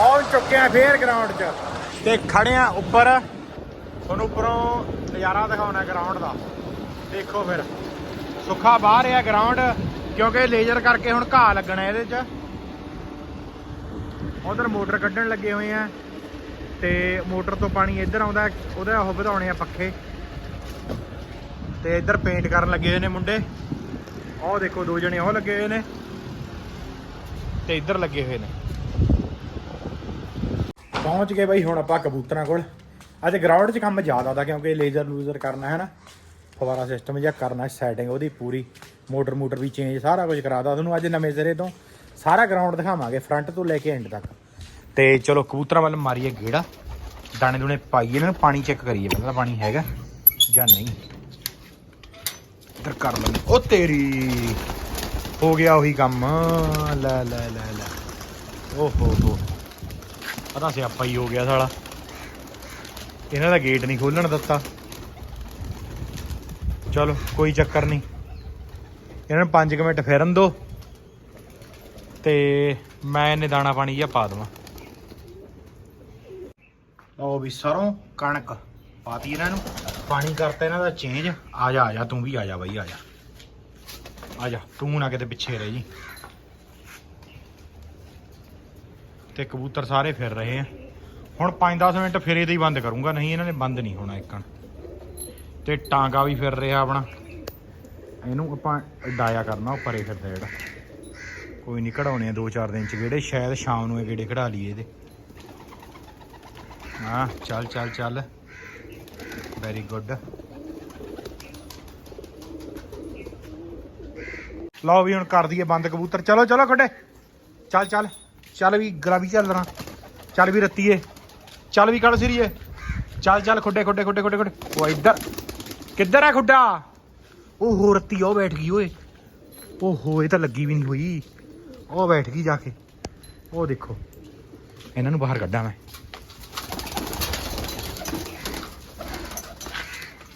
ਪਹੁੰਚ ਚੁੱਕੇ ਆ ਫੇਰ ਗਰਾਊਂਡ 'ਚ। ਤੇ ਖੜੇ ਆ ਉੱਪਰ। ਤੁਹਾਨੂੰ ਉੱਪਰੋਂ ਨਜ਼ਾਰਾ ਦਿਖਾਉਣਾ ਗਰਾਊਂਡ ਦਾ। ਦੇਖੋ ਫਿਰ। ਸੁੱਖਾ ਬਾਹਰ ਆ ਗਰਾਊਂਡ ਕਿਉਂਕਿ ਲੇਜ਼ਰ ਕਰਕੇ ਹੁਣ ਘਾਹ ਲੱਗਣਾ ਇਹਦੇ 'ਚ। ਉਧਰ ਮੋਟਰ ਕੱਢਣ ਲੱਗੇ ਹੋਏ ਆ। ਤੇ ਮੋਟਰ ਤੋਂ ਪਾਣੀ ਇੱਧਰ ਆਉਂਦਾ ਹੈ, ਉਹਦੇ ਉਹ ਵਧਾਉਣੇ ਆ ਪੱਖੇ। ਤੇ ਇੱਧਰ ਪੇਂਟ ਕਰਨ ਲੱਗੇ ਹੋਏ ਨੇ ਮੁੰਡੇ। ਉਹ ਦੇਖੋ ਦੋ ਜਣੇ ਉਹ ਲੱਗੇ ਹੋਏ ਨੇ। ਤੇ ਇੱਧਰ ਲੱਗੇ ਹੋਏ ਨੇ। ਪਹੁੰਚ ਗਏ ਬਾਈ ਹੁਣ ਆਪਾਂ ਕਬੂਤਰਾਂ ਕੋਲ। ਅੱਜ ਗਰਾਊਂਡ 'ਚ ਕੰਮ ਜ਼ਿਆਦਾ ਦਾ, ਕਿਉਂਕਿ ਲੇਜ਼ਰ ਲੂਜ਼ਰ ਕਰਨਾ ਹੈ ਨਾ ਫਵਾਰਾ ਸਿਸਟਮ ਜਾਂ ਕਰਨਾ ਸੈਟਿੰਗ ਉਹਦੀ ਪੂਰੀ, ਮੋਟਰ ਮੋਟਰ ਵੀ ਚੇਂਜ ਸਾਰਾ ਕੁਝ ਕਰਾਦਾ ਤੁਹਾਨੂੰ ਅੱਜ ਨਵੇਂ ਸਿਰੇ ਤੋਂ ਸਾਰਾ ਗਰਾਊਂਡ ਦਿਖਾਵਾਂਗੇ ਫਰੰਟ ਤੋਂ ਲੈ ਕੇ ਐਂਡ ਤੱਕ। ਤੇ ਚਲੋ, ਕਬੂਤਰਾਂ ਵੱਲ ਮਾਰੀਏ ਗੇੜਾ। ਦਾਣੇ ਦੂਣੇ ਪਾਈਏ, ਇਹਨਾਂ ਨੂੰ ਪਾਣੀ ਚੈੱਕ ਕਰੀਏ, ਪਹਿਲਾਂ ਪਾਣੀ ਹੈਗਾ ਜਾਂ ਨਹੀਂ। ਇੱਧਰ ਕਰ ਲੈਂਦੇ। ਉਹ ਤੇਰੀ, ਹੋ ਗਿਆ ਉਹੀ ਕੰਮ। ਲੈ ਲੈ ਲੈ ਲੈ। ਓ ਹੋ। ਪਤਾ ਸਿਆਪਾ ਹੀ ਹੋ ਗਿਆ ਸਾਲਾ। ਇਹਨਾਂ ਦਾ ਗੇਟ ਨਹੀਂ ਖੋਲਣ ਦਿੱਤਾ। ਚਲੋ, ਕੋਈ ਚੱਕਰ ਨਹੀਂ। ਇਹਨਾਂ ਨੂੰ 5 ਮਿੰਟ ਫਿਰਨ ਦੋ। ਤੇ ਮੈਂ ਇਹਨੇ ਦਾਣਾ ਪਾਣੀ ਜਿਹਾ ਪਾ ਦਵਾਂ। ਉਹ ਵੀ ਸਰੋਂ, ਕਣਕ ਪਾਤੀ ਇਹਨਾਂ ਨੂੰ। ਪਾਣੀ ਕਰਤਾ ਇਹਨਾਂ ਦਾ ਚੇਂਜ ਆ ਜਾ ਆ ਜਾ, ਤੂੰ ਵੀ ਆ ਜਾ ਬਾਈ, ਆ ਜਾ। ਆ ਜਾ, ਤੂੰ ਨਾ ਕਿਤੇ ਪਿੱਛੇ ਰਹਿ ਜੀ। ਤੇ ਕਬੂਤਰ ਸਾਰੇ ਫਿਰ ਰਹੇ ਆ। ਹੁਣ 5-10 ਮਿੰਟ ਫਿਰ ਇਹਦੇ ਹੀ ਬੰਦ ਕਰੂੰਗਾ, ਨਹੀਂ ਇਹਨਾਂ ਨੇ ਬੰਦ ਨਹੀਂ ਹੋਣਾ ਇੱਕਣ ਤੇ ਟਾਂਗਾ ਵੀ ਫਿਰ ਰਿਹਾ ਆਪਣਾ। ਇਹਨੂੰ ਆਪਾਂ ਡਾਇਆ ਕਰਨਾ ਉਹ ਪਰੇ ਫਿਰਦਾ ਜਿਹੜਾ ਕੋਈ ਨਹੀਂ ਕਢਾਉਣੇ ਆ 2-4 ਦਿਨ ਚ ਗੇੜੇ, ਸ਼ਾਇਦ ਸ਼ਾਮ ਨੂੰ ਇਹ ਗੇੜੇ ਕਢਾ ਲਈਏ ਇਹਦੇ। ਹਾਂ, ਚੱਲ ਚੱਲ ਚੱਲ। ਵੈਰੀ ਗੁੱਡ ਲਓ ਵੀ ਹੁਣ ਕਰ ਦਈਏ ਬੰਦ ਕਬੂਤਰ। ਚਲੋ ਚਲੋ ਖੱਡੇ। ਚੱਲ ਚੱਲ। ਚੱਲ ਵੀ ਗੁਲਾਬੀ ਚੱਲ ਰਾਂ ਚੱਲ ਵੀ ਰੱਤੀਏ। ਚੱਲ ਵੀ ਕੱਢ ਸਿਰੀਏ। ਚੱਲ ਚੱਲ ਖੁੱਡੇ ਖੁੱਡੇ ਖੁੱਡੇ ਖੁੱਡੇ ਖੁੱਡੇ। ਉਹ ਇੱਧਰ। ਕਿੱਧਰ ਹੈ ਖੁੱਡਾ? ਉਹ ਹੋ ਰੱਤੀ, ਉਹ ਬੈਠ ਗਈ ਓਏ। ਓਹੋ, ਇਹ ਤਾਂ ਲੱਗੀ ਵੀ ਨਹੀਂ ਹੋਈ। ਉਹ ਬੈਠ ਗਈ ਜਾ ਕੇ। ਉਹ ਦੇਖੋ। ਇਹਨਾਂ ਨੂੰ ਬਾਹਰ ਕੱਢਾਂ ਮੈਂ।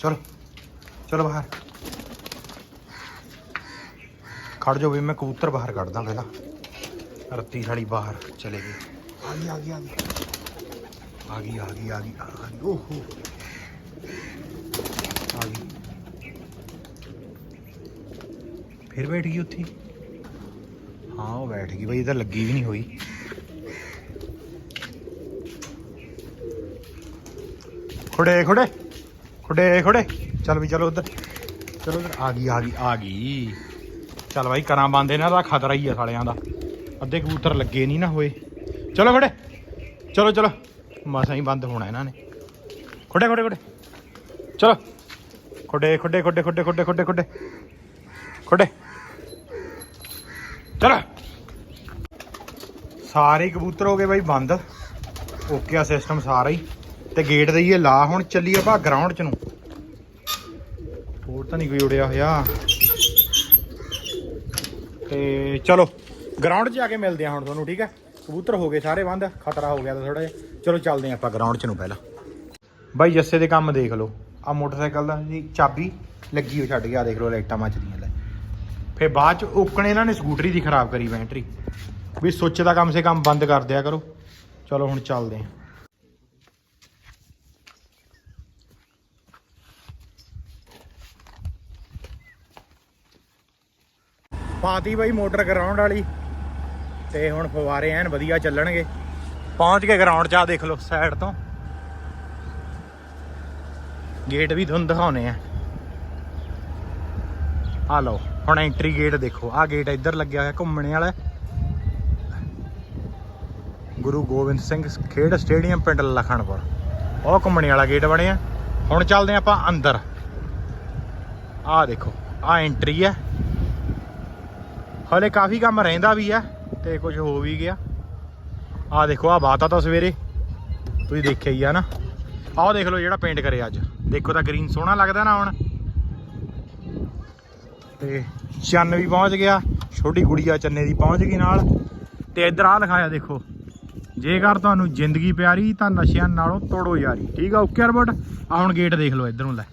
ਚਲੋ ਚਲੋ ਬਾਹਰ। ਖੜ ਜਾਓ ਵੀ ਮੈਂ ਕਬੂਤਰ ਬਾਹਰ ਕੱਢਦਾ ਪਹਿਲਾਂ। ਰੱਤੀ ਸਾਲੀ ਬਾਹਰ ਚਲੇ ਗਈ ਆ ਗਈ ਆ ਗਈ ਆ ਗਈ। ਆ ਗਈ ਆ ਗਈ ਆ ਗਈ ਆ ਗਈ। ਓਹੋ। ਆ ਗਈ। ਫਿਰ ਬੈਠ ਗਈ ਉੱਥੇ? ਹੀ। ਉਹ ਬੈਠ ਗਈ। ਬਈ ਇਹ ਤਾਂ ਲੱਗੀ ਵੀ ਨਹੀਂ ਹੋਈ। ਖੁੜੇ ਖੁੜੇ। ਖੁੜੇ ਖੁੜੇ। ਚੱਲ ਵੀ ਚਲੋ ਉਧਰ। ਚਲੋ ਉਧਰ। ਆ ਗਈ ਆ ਗਈ ਆ ਗਈ। ਚੱਲ ਬਾਈ ਕਰਾਂ ਬੰਦ ਇਹਨਾਂ ਦਾ। ਖਤਰਾ ਹੀ ਆ ਸਾਲਿਆਂ ਦਾ। ਅੱਧੇ ਕਬੂਤਰ ਲੱਗੇ ਨਹੀਂ ਨਾ ਹੋਏ। ਚਲੋ ਖੜੇ। ਚਲੋ ਚਲੋ। ਮਸਾਂ ਹੀ ਬੰਦ ਹੋਣਾ ਇਹਨਾਂ ਨੇ। ਖੁੜੇ ਖੁੜੇ ਖੁੜੇ। ਚਲੋ। ਖੁੜੇ ਖੁੜੇ ਖੁੜੇ ਖੁੜੇ ਖੁੜੇ ਖੁੜੇ ਖੁੜੇ। ਖੁੜੇ। ਚਲੋ। ਸਾਰੇ ਕਬੂਤਰ ਹੋ ਗਏ ਬਾਈ, ਬੰਦ। ਓਕੇ ਆ ਸਿਸਟਮ ਸਾਰਾ ਹੀ। ਤੇ ਗੇਟ ਦਈਏ ਲਾ ਹੁਣ ਚੱਲੀਏ ਆਪਾਂ ਗਰਾਊਂਡ ਚ ਨੂੰ। ਹੋਰ ਤਾਂ ਨਹੀਂ ਕੋਈ ਉੜਿਆ ਹੋਇਆ। ਤੇ ਚਲੋ। ਗਰਾਊਂਡ 'ਚ ਜਾ ਕੇ ਮਿਲਦੇ ਆ ਹੁਣ ਤੁਹਾਨੂੰ, ਠੀਕ ਹੈ? ਕਬੂਤਰ ਹੋ ਗਏ ਸਾਰੇ ਬੰਦ, ਖਤਰਾ ਹੋ ਗਿਆ ਤਾਂ ਥੋੜਾ ਜਿਹਾ। ਚਲੋ ਚੱਲਦੇ ਆ ਆਪਾਂ ਗਰਾਊਂਡ 'ਚ ਨੂੰ ਪਹਿਲਾਂ। ਬਾਈ, ਜੱਸੇ ਦੇ ਕੰਮ ਦੇਖ ਲਓ। ਆ ਮੋਟਰਸਾਈਕਲ ਦਾ ਜੀ, ਚਾਬੀ ਲੱਗੀ ਹੋ ਛੱਡ ਗਿਆ ਦੇਖ ਲਓ, ਲਾਈਟਾਂ ਮੱਚਦੀਆਂ ਲੈ। ਫੇ ਬਾਅਦ 'ਚ ਓਕਣੇ ਇਹਨਾਂ ਨੇ ਸਕੂਟਰੀ ਦੀ ਖਰਾਬ ਕਰੀ ਬੈਟਰੀ। ਵੀ ਸੁੱਚ ਦਾ ਕੰਮ ਸੇ ਕੰਮ ਬੰਦ ਕਰ ਦਿਆ ਕਰੋ। ਚਲੋ ਹੁਣ ਚੱਲਦੇ ਆ ਪਾਤੀ ਬਾਈ ਮੋਟਰ ਗਰਾਊਂਡ ਵਾਲੀ। ਤੇ ਹੁਣ ਫਵਾਰੇ ਐਨ ਵਧੀਆ ਚੱਲਣਗੇ। ਪਹੁੰਚ ਕੇ ਗਰਾਊਂਡ 'ਚ ਆ ਦੇਖ ਲਓ ਸਾਈਡ ਤੋਂ। ਗੇਟ ਵੀ ਤੁਹਾਨੂੰ ਦਿਖਾਉਨੇ ਆ। ਆ ਲਓ, ਹੁਣ ਐਂਟਰੀ ਗੇਟ ਦੇਖੋ। ਆ ਗੇਟ ਇੱਧਰ ਲੱਗਿਆ ਹੋਇਆ ਘੁੰਮਣੇ ਵਾਲਾ। ਗੁਰੂ ਗੋਬਿੰਦ ਸਿੰਘ ਖੇਡ ਸਟੇਡੀਅਮ ਪਿੰਡ ਲਖਣਪੁਰ ਉਹ ਘੁੰਮਣੇ ਵਾਲਾ ਗੇਟ ਬਣਿਆ। ਹੁਣ ਚੱਲਦੇ ਆਪਾਂ ਅੰਦਰ। ਆ ਦੇਖੋ, ਆ ਐਂਟਰੀ ਹੈ। ਹਲੇ ਕਾਫੀ ਕੰਮ ਰਹਿੰਦਾ ਵੀ ਹੈ। ਤੇ ਕੁਝ ਹੋ ਵੀ ਗਿਆ। ਆ ਦੇਖੋ ਆ ਬਾਤ ਆ ਤਾਂ ਸਵੇਰੇ। ਤੁਸੀਂ ਦੇਖਿਆ ਹੀ ਆ ਨਾ। ਆਹ ਦੇਖ ਲਓ ਜਿਹੜਾ ਪੇਂਟ ਕਰਿਆ ਅੱਜ। ਦੇਖੋ ਤਾਂ ਗ੍ਰੀਨ ਸੋਹਣਾ ਲੱਗਦਾ ਨਾ ਹੁਣ। ਤੇ ਚੰਨ ਵੀ ਪਹੁੰਚ ਗਿਆ। ਛੋਟੀ ਗੁੜੀਆ ਚੰਨੇ ਦੀ ਪਹੁੰਚ ਗਈ ਨਾਲ। ਤੇ ਇੱਧਰ ਆ ਲਿਖਾਇਆ ਦੇਖੋ। ਜੇਕਰ ਤੁਹਾਨੂੰ ਜ਼ਿੰਦਗੀ ਪਿਆਰੀ, ਤਾਂ ਨਸ਼ਿਆਂ ਨਾਲੋਂ ਤੋੜੋ ਯਾਰੀ। ਠੀਕ ਆ ਓਕੇ ਰਬਟ ਆ ਹੁਣ ਗੇਟ ਦੇਖ ਲਓ, ਇੱਧਰੋਂ ਲੈ।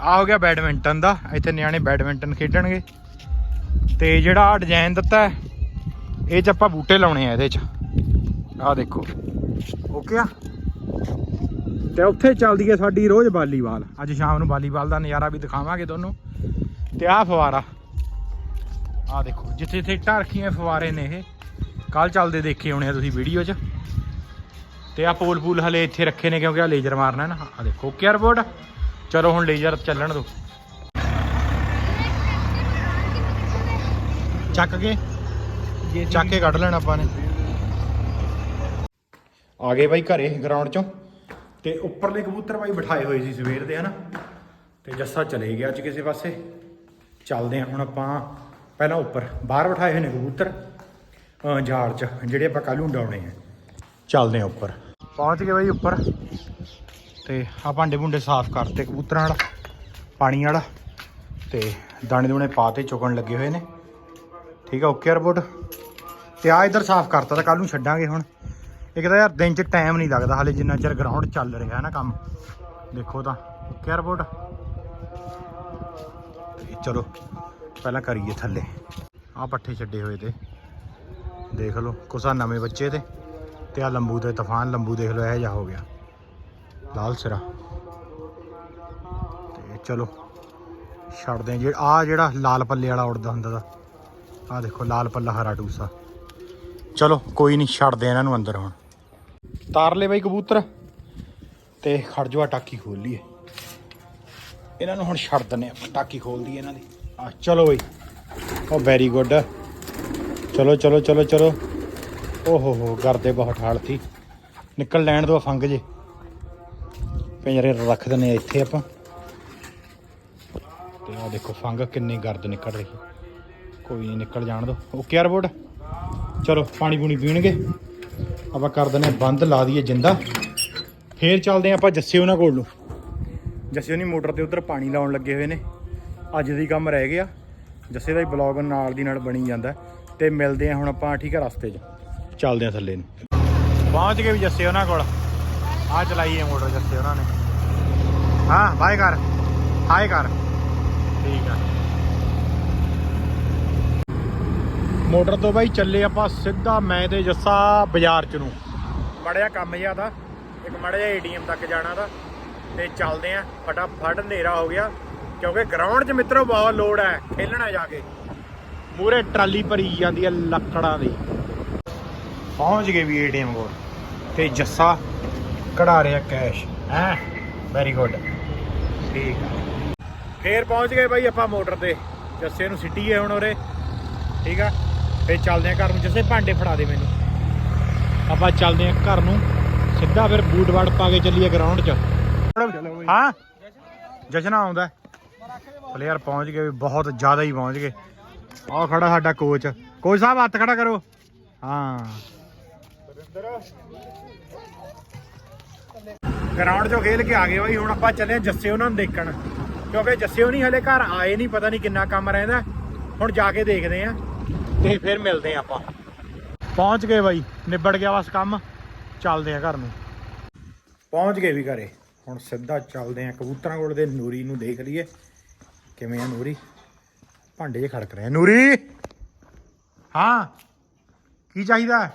ਆ ਹੋ ਗਿਆ ਬੈਡਮਿੰਟਨ ਦਾ। ਇੱਥੇ ਨਿਆਣੇ ਬੈਡਮਿੰਟਨ ਖੇਡਣਗੇ। ਤੇ ਜਿਹੜਾ ਆ ਡਿਜ਼ਾਈਨ ਦਿੱਤਾ ਇਹ ਚ ਆਪਾਂ ਬੂਟੇ ਲਾਉਣੇ ਆ ਇਹਦੇ ਚ। ਆਹ ਦੇਖੋ। ਓਕੇ ਆ? ਤੇ ਉੱਥੇ ਚੱਲਦੀ ਹੈ ਸਾਡੀ ਰੋਜ਼ ਵਾਲੀਬਾਲ ਅੱਜ ਸ਼ਾਮ ਨੂੰ ਵਾਲੀਬਾਲ ਦਾ ਨਜ਼ਾਰਾ ਵੀ ਦਿਖਾਵਾਂਗੇ ਤੁਹਾਨੂੰ। ਤੇ ਆਹ ਫਵਾਰਾ ਆਹ ਦੇਖੋ, ਜਿੱਥੇ ਜਿੱਥੇ ਇੱਟਾਂ ਰੱਖੀਆਂ ਫਵਾਰੇ ਨੇ ਇਹ। ਕੱਲ ਚੱਲਦੇ ਦੇਖੇ ਹੋਣੇ ਆ ਤੁਸੀਂ ਵੀਡੀਓ 'ਚ। ਤੇ ਆ ਪੋਲ ਪੂਲ ਹਲੇ ਇੱਥੇ ਰੱਖੇ ਨੇ ਕਿਉਂਕਿ ਆ ਲੇਜ਼ਰ ਮਾਰਨਾ ਹੈ ਨਾ। ਆ ਦੇਖੋ ਓਕੇ ਰਿਪੋਰਟ ਚਲੋ ਹੁਣ ਲੇਜ਼ਰ ਚੱਲਣ ਦਿਓ। ਚੱਕ ਕੇ ਚੱਕ ਕੇ ਕੱਢ ਲੈਣਾ ਆਪਾਂ ਨੇ। ਆ ਗਏ ਬਾਈ ਘਰੇ ਗਰਾਊਂਡ ਚੋਂ। ਤੇ ਉੱਪਰਲੇ ਕਬੂਤਰ ਬਾਈ ਬਿਠਾਏ ਹੋਏ ਸੀ ਸਵੇਰ ਦੇ, ਹਨਾ? ਤੇ ਜੱਸਾ ਚਲੇ ਗਿਆ ਅੱਜ ਕਿਸੇ ਪਾਸੇ। ਚੱਲਦੇ ਆ ਹੁਣ ਆਪਾਂ ਪਹਿਲਾਂ ਉੱਪਰ। ਬਾਹਰ ਬਿਠਾਏ ਹੋਏ ਨੇ ਕਬੂਤਰ, ਅਹ ਜਾਲ 'ਚ, ਜਿਹੜੇ ਆਪਾਂ ਕੱਲ੍ਹ ਉਡਾਉਣੇ ਡਾਉਣੇ ਆ। ਚੱਲਦੇ ਆ ਉੱਪਰ। ਪਹੁੰਚ ਗਏ ਬਾਈ ਉੱਪਰ। ਤੇ ਆ ਭਾਂਡੇ ਭੁੰਡੇ ਸਾਫ਼ ਕਰਤੇ ਕਬੂਤਰਾਂ ਵਾਲਾ, ਪਾਣੀ ਵਾਲਾ। ਤੇ ਦਾਣੇ ਦੂਣੇ ਪਾਤੇ ਚੁਗਣ ਲੱਗੇ ਹੋਏ ਨੇ। ਠੀਕ ਆ ਓਕੇ ਰਿਪੋਰਟ ਤੇ ਆ ਇਧਰ ਸਾਫ਼ ਕਰਤਾ ਤਾਂ ਕੱਲ ਨੂੰ ਛੱਡਾਂਗੇ ਹੁਣ। ਇੱਕ ਤਾਂ ਯਾਰ ਦਿਨ 'ਚ ਟਾਈਮ ਨਹੀਂ ਲੱਗਦਾ, ਹਾਲੇ ਜਿੰਨਾ ਚਿਰ ਗਰਾਊਂਡ ਚੱਲ ਰਿਹਾ ਹੈ ਨਾ ਕੰਮ। ਦੇਖੋ ਤਾਂ ਓਕੇ ਰਿਪੋਰਟ ਤੇ ਚਲੋ, ਪਹਿਲਾਂ ਕਰੀਏ ਥੱਲੇ। ਆ ਪੱਠੇ ਛੱਡੇ ਹੋਏ ਤੇ। ਦੇਖ ਲਓ ਕੁਸਾ ਨਵੇਂ ਬੱਚੇ ਤੇ। ਤੇ ਆ ਲੰਬੂ ਤੇ ਤੂਫਾਨ, ਲੰਬੂ ਦੇਖ ਲਓ, ਇਹ ਜਾ ਹੋ ਗਿਆ। ਲਾਲ ਸਿਰਾ। ਤੇ ਚਲੋ, ਛੱਡਦੇ ਜੇ ਆ ਜਿਹੜਾ ਲਾਲ ਪੱਲੇ ਵਾਲਾ ਉੜਦਾ ਹੁੰਦਾ ਦਾ ਆ ਦੇਖੋ, ਲਾਲ ਪੱਲਾ ਹਰਾ ਟੂਸਾ। ਚਲੋ, ਕੋਈ ਨਹੀਂ, ਛੱਡਦੇ ਇਹਨਾਂ ਨੂੰ ਅੰਦਰ ਹੁਣ। ਤਾਰ ਲੈ ਬਈ ਕਬੂਤਰ। ਤੇ ਖੜ ਜਾਓ ਆਹ ਟਾਕੀ ਖੋਲ ਲਈਏ। ਇਹਨਾਂ ਨੂੰ ਹੁਣ ਛੱਡ ਦਿੰਨੇ ਆਪਾਂ, ਟਾਕੀ ਖੋਲ ਦਈਏ ਇਹਨਾਂ ਦੀ। ਆ ਚਲੋ ਬਈ। ਉਹ ਵੈਰੀ ਗੁੱਡ ਚਲੋ ਚਲੋ ਚਲੋ ਚਲੋ। ਓ ਹੋ ਹੋ ਕਰਦੇ ਬਹੁਤ ਹਾਲ ਥੀ ਨਿਕਲ ਲੈਣ ਦੋ ਫੰਗ ਜੇ। ਪਿੰਜਰੇ ਰੱਖ ਦਿੰਨੇ ਆ ਇੱਥੇ ਆਪਾਂ। ਤੇ ਆ ਦੇਖੋ, ਫੰਗ ਕਿੰਨੀ ਗਰਦ ਨਿਕਲ ਰਹੀ। ਕੋਈ ਨਹੀਂ ਨਿਕਲ ਜਾਣ ਦੋ। ਓਕੇ ਰਿਪੋਰਟ ਚਲੋ, ਪਾਣੀ ਪੂਣੀ ਪੀਣਗੇ। ਆਪਾਂ ਕਰ ਦਿੰਨੇ ਆ ਬੰਦ ਲਾ ਦਈਏ ਜਿੰਦਾ। ਫੇਰ ਚੱਲਦੇ ਆ ਆਪਾਂ ਜੱਸੇ ਉਹਨਾਂ ਕੋਲ ਨੂੰ। ਜੱਸੇ ਉਹਨੀ ਮੋਟਰ ਤੇ ਉਧਰ ਪਾਣੀ ਲਾਉਣ ਲੱਗੇ ਹੋਏ ਨੇ। ਅੱਜ ਦੀ ਕੰਮ ਰਹਿ ਗਿਆ। ਜੱਸੇ ਦਾ ਹੀ ਬਲੌਗ ਨਾਲ ਦੀ ਨਾਲ ਬਣੀ ਜਾਂਦਾ। ਤੇ ਮਿਲਦੇ ਆ ਹੁਣ ਆਪਾਂ, ਠੀਕ ਆ, ਰਸਤੇ 'ਚ। ਚੱਲਦੇ ਆ ਥੱਲੇ ਨੂੰ। ਪਹੁੰਚ ਗਏ ਵੀ ਜੱਸੇ ਉਹਨਾਂ ਕੋਲ। ਆ ਚਲਾਈ ਹੈ ਮੋਟਰ ਜੱਸੇ ਉਹਨਾਂ ਨੇ। ਹਾਂ, ਬਾਏ ਕਰ। ਹਾਏ ਕਰ। ਠੀਕ ਆ। ਮੋਟਰ ਤੋਂ ਬਾਈ ਚੱਲੇ ਆਪਾਂ ਸਿੱਧਾ ਮੈਂ ਤੇ ਜੱਸਾ ਬਾਜ਼ਾਰ ਚ ਨੂੰ। ਮੜਿਆ ਕੰਮ ਜਿਆ ਦਾ ਇੱਕ ਮੜਿਆ ਏਟੀਐਮ ਤੱਕ ਜਾਣਾ ਦਾ। ਤੇ ਚੱਲਦੇ ਆ ਫਟਾਫਟ ਹਨੇਰਾ ਹੋ ਗਿਆ। ਕਿਉਂਕਿ ਗਰਾਊਂਡ 'ਚ ਮਿੱਤਰੋ ਬਹੁਤ ਲੋੜ ਹੈ ਖੇਲਣਾ ਜਾ ਕੇ। ਮੂਰੇ ਟਰਾਲੀ ਭਰੀ ਜਾਂਦੀ ਹੈ ਲੱਕੜਾਂ ਦੀ। ਪਹੁੰਚ ਗਏ ਵੀ ਏਟੀਐਮ ਕੋਲ। ਤੇ ਜੱਸਾ ਕਢਾ ਰਿਹਾ ਕੈਸ਼ ਹੈ? ਵੈਰੀ ਗੁੱਡ ਠੀਕ ਫੇਰ ਪਹੁੰਚ ਗਏ ਬਾਈ ਆਪਾਂ ਮੋਟਰ ਤੇ। ਜੱਸੇ ਨੂੰ ਸਿੱਟੀ ਹੈ ਹੁਣ ਉਰੇ। ਠੀਕ ਆ? ਫੇਰ ਚੱਲਦੇ ਆ ਘਰ ਨੂੰ, ਜੱਸੇ ਭਾਂਡੇ ਫੜਾ ਦੇ ਮੈਨੂੰ। ਆਪਾਂ ਚੱਲਦੇ ਆ ਘਰ ਨੂੰ, ਸਿੱਧਾ ਫਿਰ ਬੂਟ ਵਾੜ ਪਾ ਕੇ ਚੱਲੀਏ ਗਰਾਊਂਡ 'ਚ। ਹਾਂ? ਜਸ਼ਨ ਆਉਂਦਾ। ਪਲੇਅਰ ਪਹੁੰਚ ਗਏ ਬਹੁਤ ਜ਼ਿਆਦਾ ਹੀ ਪਹੁੰਚ ਗਏ। ਆਹ ਖੜਾ ਸਾਡਾ ਕੋਚ ਕੋਚ ਸਾਹਿਬ, ਹੱਥ ਖੜਾ ਕਰੋ। ਹਾਂ। ਗਰਾਊਂਡ 'ਚੋਂ ਖੇਲ ਕੇ ਆ ਗਏ ਬਾਈ, ਹੁਣ ਆਪਾਂ ਚੱਲੇ ਜੱਸੇ ਉਹਨਾਂ ਨੂੰ ਦੇਖਣ। ਕਿਉਂਕਿ ਜੱਸੇ ਉਹ ਨਹੀਂ ਹਲੇ ਘਰ ਆਏ ਨਹੀਂ, ਪਤਾ ਨਹੀਂ ਕਿੰਨਾ ਕੰਮ ਰਹਿੰਦਾ। ਹੁਣ ਜਾ ਕੇ ਦੇਖਦੇ ਆਂ ਤੇ ਫਿਰ ਮਿਲਦੇ ਆਂ ਆਪਾਂ। ਪਹੁੰਚ ਗਏ ਬਾਈ, ਨਿਬੜ ਗਿਆ ਬਸ ਕੰਮ, ਚੱਲਦੇ ਆਂ ਘਰ ਨੂੰ। ਪਹੁੰਚ ਗਏ ਵੀ ਘਰੇ, ਹੁਣ ਸਿੱਧਾ ਚੱਲਦੇ ਆਂ ਕਬੂਤਰਾਂ ਕੋਲ ਦੇ ਨੂਰੀ ਨੂੰ ਦੇਖ ਲਈਏ। ਕਿਵੇਂ ਆ ਨੂਰੀ? ਭਾਂਡੇ 'ਚ ਖੜਕ ਰਹੇ ਨੂਰੀ! ਹਾਂ, ਕੀ ਚਾਹੀਦਾ?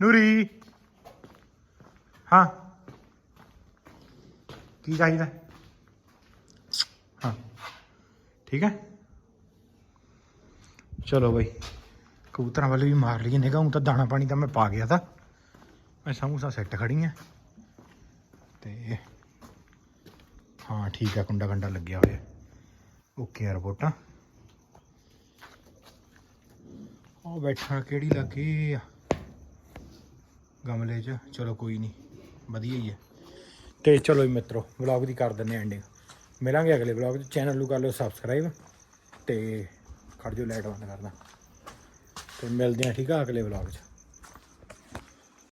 ਨੂਰੀ! ਹਾਂ। ਕੀ ਚਾਹੀਦਾ? ਹਾਂ। ਠੀਕ ਹੈ? ਚਲੋ ਬਈ। ਕਬੂਤਰਾਂ ਵਾਲੇ ਵੀ ਮਾਰ ਲਈਏ ਨਿਗਾਹ ਹੁਣ ਤਾਂ ਦਾਣਾ ਪਾਣੀ ਤਾਂ ਮੈਂ ਪਾ ਗਿਆ ਤਾਂ। ਮੈਂ ਸਮੂਸਾ ਸੈੱਟ ਖੜੀਆਂ ਤੇ ਹਾਂ, ਠੀਕ ਆ, ਕੁੰਡਾ ਕੰਡਾ ਲੱਗਿਆ ਹੋਇਆ। ਓਕੇ ਆ ਰਿਪੋਰਟਾਂ। ਉਹ ਬੈਠਾ ਕਿਹੜੀ ਲੱਗੀ ਆ? ਗਮਲੇ 'ਚ। ਚਲੋ ਕੋਈ ਨਹੀਂ ਵਧੀਆ ਹੀ ਹੈ ਤੇ ਚਲੋ ਜੀ ਮਿੱਤਰੋ ਵਲੌਗ ਦੀ ਕਰ ਦਿੰਨੇ ਐਂਡਿੰਗ ਮਿਲਾਂਗੇ ਅਗਲੇ ਵਲੌਗ 'ਚ। ਚੈਨਲ ਨੂੰ ਕਰ ਲਓ ਸਬਸਕ੍ਰਾਈਬ ਤੇ ਖੜ ਜਾਓ ਲਾਈਟ ਬੰਦ ਕਰਦਾ ਤੇ ਮਿਲਦੇ ਆ ਠੀਕ ਆ ਅਗਲੇ ਵਲੌਗ 'ਚ।